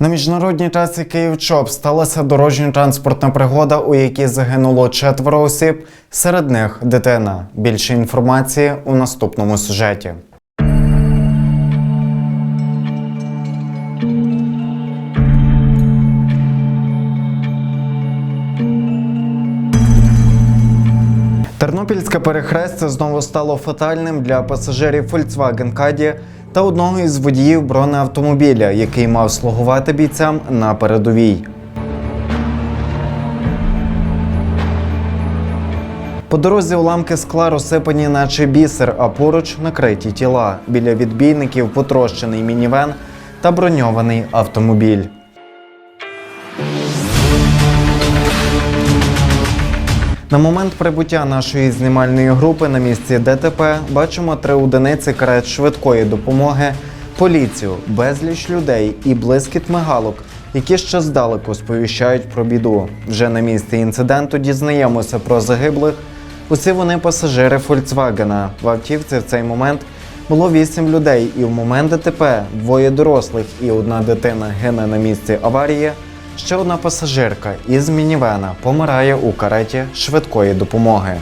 На міжнародній трасі Київ-Чоп сталася дорожньо-транспортна пригода, у якій загинуло четверо осіб, серед них дитина. Більше інформації у наступному сюжеті. Тернопільське перехрестя знову стало фатальним для пасажирів Volkswagen Caddy та одного із водіїв бронеавтомобіля, який мав слугувати бійцям на передовій. По дорозі уламки скла розсипані, наче бісер, а поруч накриті тіла. Біля відбійників потрощений мінівен та броньований автомобіль. На момент прибуття нашої знімальної групи на місці ДТП бачимо три одиниці карет швидкої допомоги, поліцію, безліч людей і блискіт мигалок, які ще здалеку сповіщають про біду. Вже на місці інциденту дізнаємося про загиблих. Усі вони пасажири Фольксвагена. В автівці в цей момент було вісім людей, і в момент ДТП двоє дорослих і одна дитина гине на місці аварії. Ще одна пасажирка із мінівена помирає у кареті швидкої допомоги.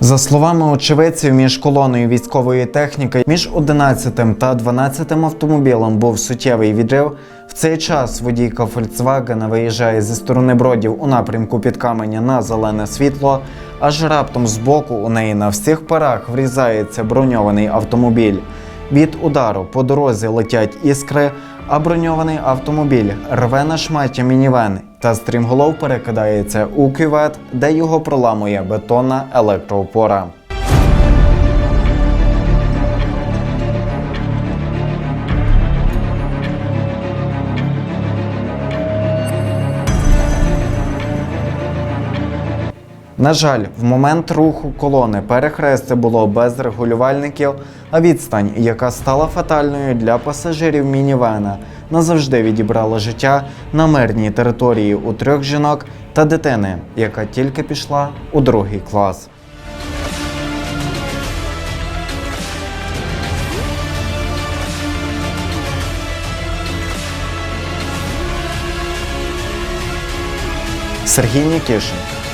За словами очевидців, між колоною військової техніки між 11 та 12 автомобілем був суттєвий відрив. В цей час водійка Фольксвагена виїжджає зі сторони бродів у напрямку під каменя на зелене світло, аж раптом збоку у неї на всіх парах врізається броньований автомобіль. Від удару по дорозі летять іскри, а броньований автомобіль рве на шматі мінівен та стрімголов перекидається у кювет, де його проламує бетонна електроопора. На жаль, в момент руху колони перехрестя було без регулювальників, а відстань, яка стала фатальною для пасажирів мінівена, назавжди відібрала життя на мирній території у трьох жінок та дитини, яка тільки пішла у другий клас. Сергій Нікішин,